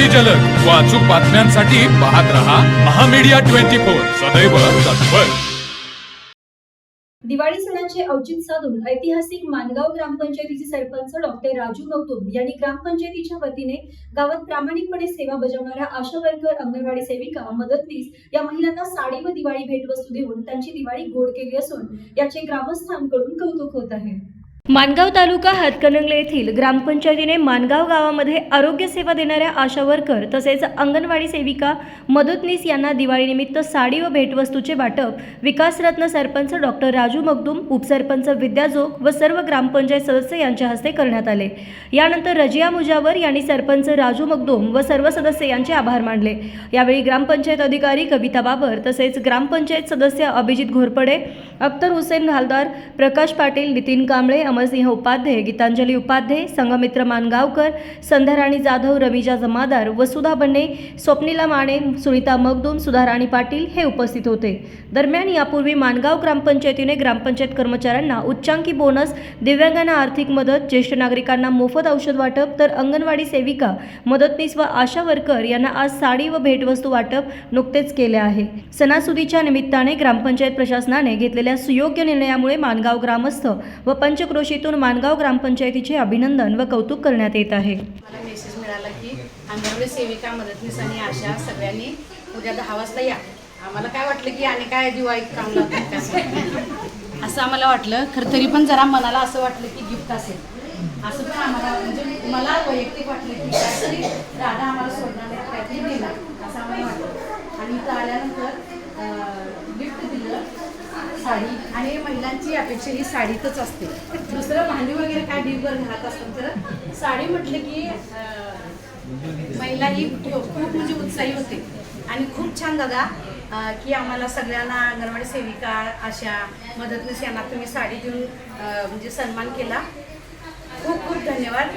अगदी जलद. व अचूक बातम्यांसाठी पाहत रहा महामीडिया ट्वेंटी फोर. सदैव तत्पर. दिवाळी सणाचे औचित्य साधून ऐतिहासिक मानगाव ग्रामपंचायतीचे सरपंच डॉक्टर राजू मगदूम यांनी ग्रामपंचायतीच्या वतीने गावात प्रामाणिकपणे सेवा बजावणाऱ्या आशा वर्कर अंगणवाडी सेविका मदतनीस या महिलांना साडी व दिवाळी भेटवस्तू देऊन त्यांची दिवाळी गोड केली असून याचे ग्रामस्थांकडून कौतुक होत आहे. मानगाव तालुका हातकणंगले येथील ग्रामपंचायतीने मानगाव गावामध्ये आरोग्य सेवा देणाऱ्या आशा वर्कर तसेच अंगणवाडी सेविका मदतनीस यांना दिवाळीनिमित्त साडी व भेटवस्तूचे वाटप विकासरत्न सरपंच डॉक्टर राजू मगदूम उपसरपंच विद्याजोग व सर्व ग्रामपंचायत सदस्य यांच्या हस्ते करण्यात आले. यानंतर रजिया मुजावर यांनी सरपंच राजू मगदूम व सर्व सदस्य यांचे आभार मानले. यावेळी ग्रामपंचायत अधिकारी कविता बाबर तसेच ग्रामपंचायत सदस्य अभिजित घोरपडे अख्तर हुसेन घालदार प्रकाश पाटील नितीन कांबळे श्यामसिंह उपाध्ये गीतांजली उपाध्ये संघमित्र मानगावकर संध्याराणी जाधव रविजा जमादार वसुधा बन्ने स्वप्निला माने सुनीता मगदूम सुधाराणी पाटील हे उपस्थित होते. दरम्यान यापूर्वी मानगाव ग्रामपंचायतीने ग्रामपंचायत कर्मचाऱ्यांना उच्चांकी बोनस दिव्यांगांना आर्थिक मदत ज्येष्ठ नागरिकांना मोफत औषध वाटप तर अंगणवाडी सेविका मदतनीस व आशा वर्कर यांना आज साडी व भेटवस्तू वाटप नुकतेच केले आहे. सणासुदीच्या निमित्ताने ग्रामपंचायत प्रशासनाने घेतलेल्या सुयोग्य निर्णयामुळे मानगाव ग्रामस्थ व पंचक्रोशीतून मानगाव ग्रामपंचायतीचे अभिनंदन व कौतुक करण्यात येत आहे. मला मेसेज मिळाला की अंगणवाडी सेविका मदतनीस आणि आशा सगळ्यांनी उद्या दहा वाजता या. आम्हाला काय वाटलं की आणि काय दिवाळी काम लागतं असं आम्हाला वाटलं. खरं तरी पण जरा मनाला असं वाटलं की गिफ्ट असेल. असं पण आम्हाला म्हणजे मला वैयक्तिक वाटलं की काहीतरी दादा आम्हाला सोडण्याचा प्रयत्न केला. असं आम्हाला वाटलं. आणि इथं आल्यानंतर गिफ्ट दिलं साडी. आणि महिलांची अपेक्षा ही साडीतच असते. दुसरं भांडी वगैरे काय डिगभर घालत असतात तर साडी म्हटलं की महिला ही खूप म्हणजे उत्साही होते. आणि खूप छान दादा की आम्हाला सगळ्यांना अंगणवाडी सेविका अशा मदतनीस यांना तुम्ही साडी देऊन म्हणजे सन्मान केला. खूप खूप धन्यवाद.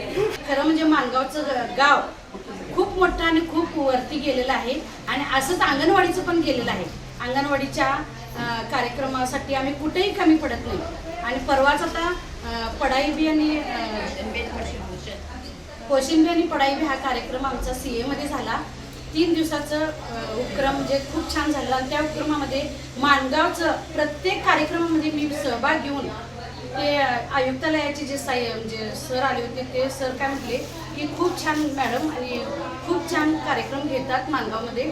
खरं म्हणजे मानगावचं ग- गाव खूप मोठं आणि खूप वरती गेलेलं आहे. आणि असंच अंगणवाडीचं पण गेलेलं आहे. अंगणवाडीच्या कार्यक्रमासाठी आम्ही कुठेही कमी पडत नाही. आणि परवाच आता अं, पढाई बी आणि कोशिंबी आणि पढाई बी हा कार्यक्रम आमचा सी एमध्ये झाला. तीन दिवसाचं उपक्रम म्हणजे खूप छान झालं. आणि त्या उपक्रमामध्ये माणगावचं प्रत्येक कार्यक्रमामध्ये मी सहभाग घेऊन ते आयुक्तालयाचे जे साई म्हणजे सर आले होते ते सर काय म्हटले की खूप छान मॅडम आणि खूप छान कार्यक्रम घेतात माणगावमध्ये.